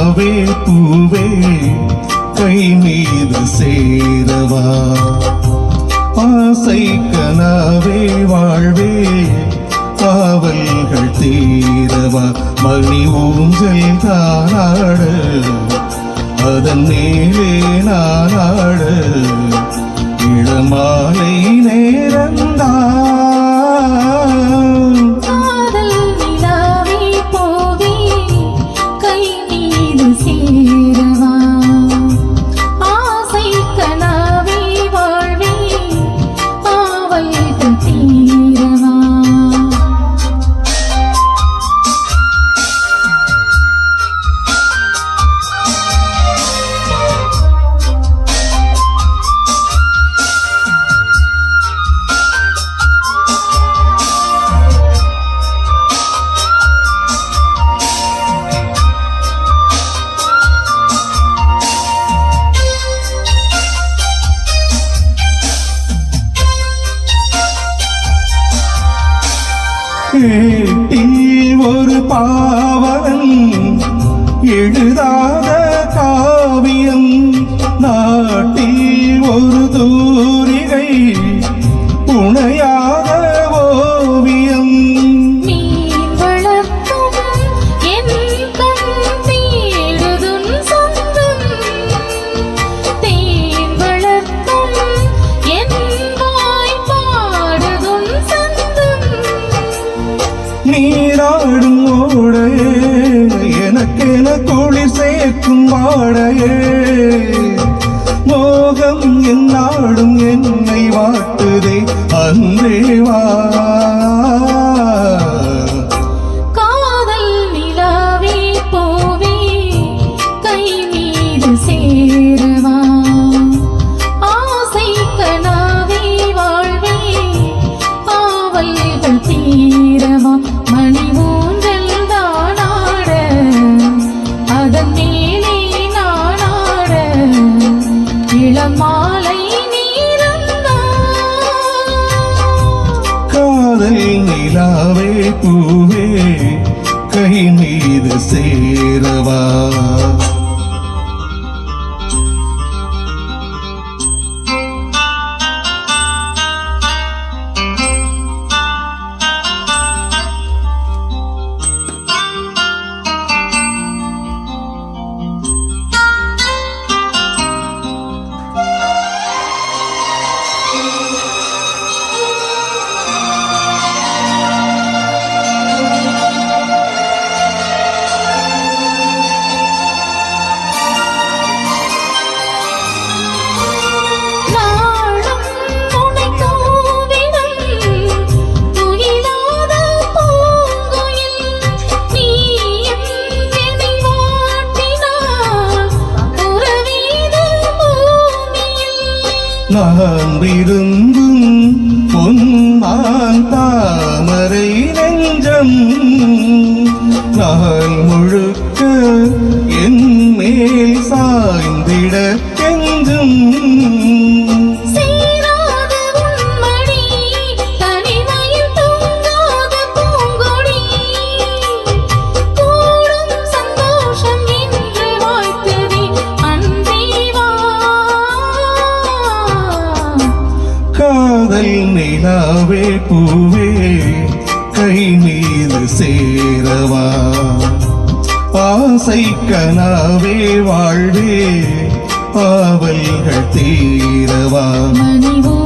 பூவே கை மீது சேரவா. ஆசை கனாவே வாழ்வே காவல்கள் தீரவா. மணி ஊஞ்சல் தானாடு அதன் மேலே நானாடு. இளமாலை நேரந்தான் ஏட்டில் ஒரு பாவன் எழுதாத காவி வாடையே மோகம் என்னாடும் என்னை வாட்டுதே. அன்றே வா. காதல் நிலாவே பூவே கை மீது சேரவா. நாம் விரும்பும் பொன்மான் தாமரை நெஞ்சம். நாள் முழு காதல் நிலாவே பூவே கை மீது சேரவா? ஆசை கனாவே வாழ்வே பாவல்கள் தீரவா? மணிவோ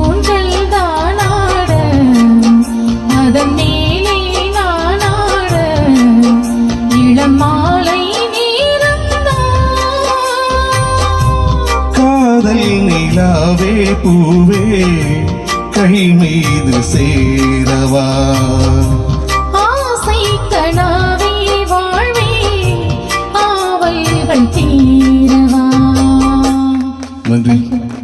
நிலாவே பூவே கை மீது சேரவா?